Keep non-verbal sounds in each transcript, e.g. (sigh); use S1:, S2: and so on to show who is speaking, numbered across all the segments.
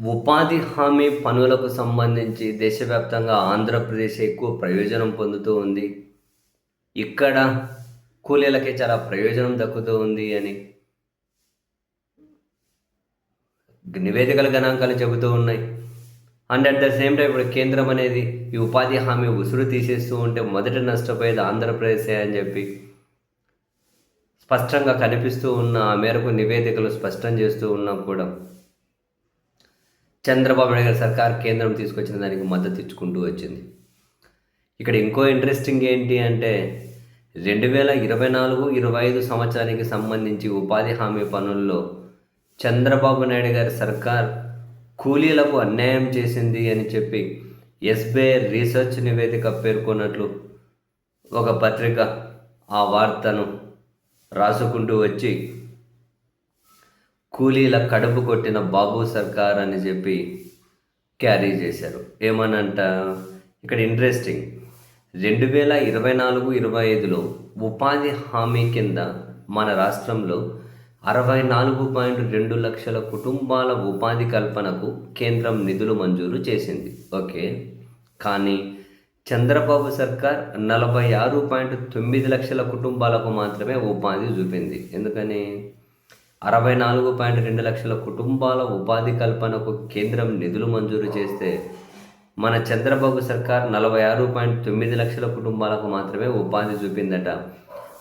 S1: ఉపాధి హామీ పనులకు సంబంధించి దేశవ్యాప్తంగా ఆంధ్రప్రదేశ్ ఎక్కువ ప్రయోజనం పొందుతూ ఉంది. ఇక్కడ కూలీలకి చాలా ప్రయోజనం దక్కుతూ ఉంది అని నివేదికల గణాంకాలు చెబుతూ ఉన్నాయి. And at the same time ఇప్పుడు కేంద్రం అనేది ఈ ఉపాధి హామీ ఉసురు తీసేస్తూ ఉంటే మొదట నష్టపోయేది ఆంధ్రప్రదేశే అని చెప్పి స్పష్టంగా కనిపిస్తూ ఉన్న ఆ మేరకు నివేదికలు స్పష్టం చేస్తూ ఉన్నా కూడా చంద్రబాబు నాయుడు గారి సర్కార్ కేంద్రం తీసుకొచ్చిన దానికి మద్దతు ఇచ్చుకుంటూ వచ్చింది. ఇక్కడ ఇంకో ఇంట్రెస్టింగ్ ఏంటి అంటే రెండు వేల ఇరవై నాలుగు ఇరవై ఐదు సంవత్సరానికి సంబంధించి ఉపాధి హామీ పనుల్లో చంద్రబాబు నాయుడు గారి సర్కార్ కూలీలకు అన్యాయం చేసింది అని చెప్పి ఎస్బీఐ రీసెర్చ్ నివేదిక పేర్కొన్నట్లు ఒక పత్రిక ఆ వార్తను రాసుకుంటూ వచ్చి కూలీల కడుపు కొట్టిన బాబు సర్కార్ అని చెప్పి క్యారీ చేశారు. ఏమనంట? ఇక్కడ ఇంట్రెస్టింగ్ రెండు వేల ఇరవై నాలుగు ఇరవై ఐదులో ఉపాధి హామీ కింద మన రాష్ట్రంలో అరవై నాలుగు పాయింట్ రెండు లక్షల కుటుంబాల ఉపాధి కల్పనకు కేంద్రం నిధులు మంజూరు చేసింది. ఓకే. కానీ చంద్రబాబు సర్కార్ నలభై ఆరు పాయింట్ తొమ్మిది లక్షల కుటుంబాలకు మాత్రమే ఉపాధి చూపింది. ఎందుకని? అరవై నాలుగు పాయింట్ రెండు లక్షల కుటుంబాల ఉపాధి కల్పనకు కేంద్రం నిధులు మంజూరు చేస్తే మన చంద్రబాబు సర్కార్ నలభై ఆరు పాయింట్ తొమ్మిది లక్షల కుటుంబాలకు మాత్రమే ఉపాధి చూపిందట.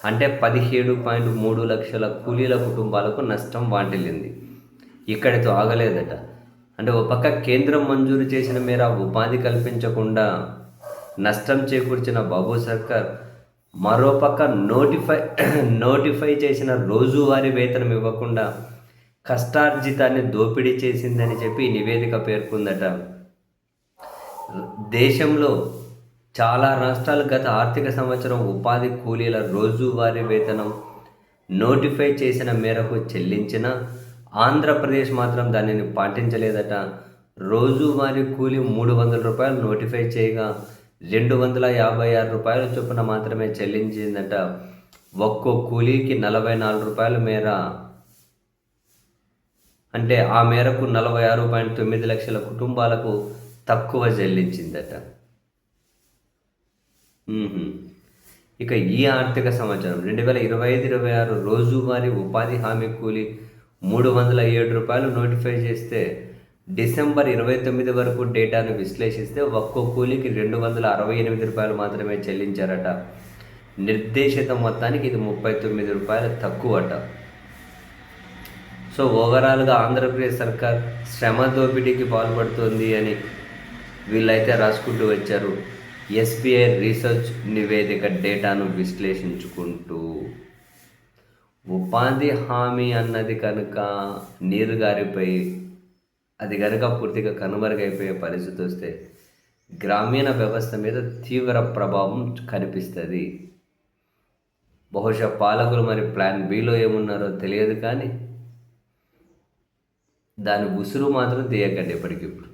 S1: అంటే పదిహేడు పాయింట్ మూడు లక్షల కూలీల కుటుంబాలకు నష్టం వాటిల్లింది. ఇక్కడితో ఆగలేదట. అంటే ఒక పక్క కేంద్రం మంజూరు చేసిన మేర ఉపాధి కల్పించకుండా నష్టం చేకూర్చిన బాబు సర్కార్ మరోపక్క నోటిఫై (clears throat) నోటిఫై చేసిన రోజువారీ వేతనం ఇవ్వకుండా కష్టార్జితాన్ని దోపిడీ చేసిందని చెప్పి నివేదిక పేర్కొందట. దేశంలో చాలా రాష్ట్రాలు గత ఆర్థిక సంవత్సరం ఉపాధి కూలీల రోజువారీ వేతనం నోటిఫై చేసిన మేరకు చెల్లించిన ఆంధ్రప్రదేశ్ మాత్రం దానిని పాటించలేదట. రోజువారీ కూలీ మూడు వందల రూపాయలు నోటిఫై చేయగా రెండు వందల యాభై ఆరు రూపాయల చొప్పున మాత్రమే చెల్లించిందట. ఒక్కో కూలీకి నలభై నాలుగు రూపాయల మేర. అంటే ఆ మేరకు నలభై ఆరు పాయింట్ తొమ్మిది లక్షల కుటుంబాలకు తక్కువ చెల్లించిందట. ఇక ఈ ఆర్థిక సంవత్సరం రెండు వేల ఇరవై ఐదు ఇరవై ఆరు రోజువారీ ఉపాధి హామీ కూలీ మూడు వందల ఏడు రూపాయలు నోటిఫై చేస్తే డిసెంబర్ ఇరవై తొమ్మిది వరకు డేటాను విశ్లేషిస్తే ఒక్కో కూలీకి రెండు వందల అరవై ఎనిమిది రూపాయలు మాత్రమే చెల్లించారట. నిర్దేశిత మొత్తానికి ఇది ముప్పై తొమ్మిది రూపాయలు తక్కువట. సో ఓవరాల్గా ఆంధ్రప్రదేశ్ సర్కార్ శ్రమ దోపిడీకి పాల్పడుతోంది అని వీళ్ళైతే రాసుకుంటూ వచ్చారు. ఎస్బీఐ రీసెర్చ్ నివేదిక డేటాను విశ్లేషించుకుంటూ. ఉపాధి హామీ అన్నది కనుక నీరు గారిపై అది కనుక పూర్తిగా కనుమరుగైపోయే పరిస్థితి వస్తే గ్రామీణ వ్యవస్థ మీద తీవ్ర ప్రభావం కనిపిస్తుంది. బహుశా పాలకులు మరి ప్లాన్ బిలో ఏమున్నారో తెలియదు కానీ దాని ఉసురు మాత్రం తీయకండి ఎప్పటికిప్పుడు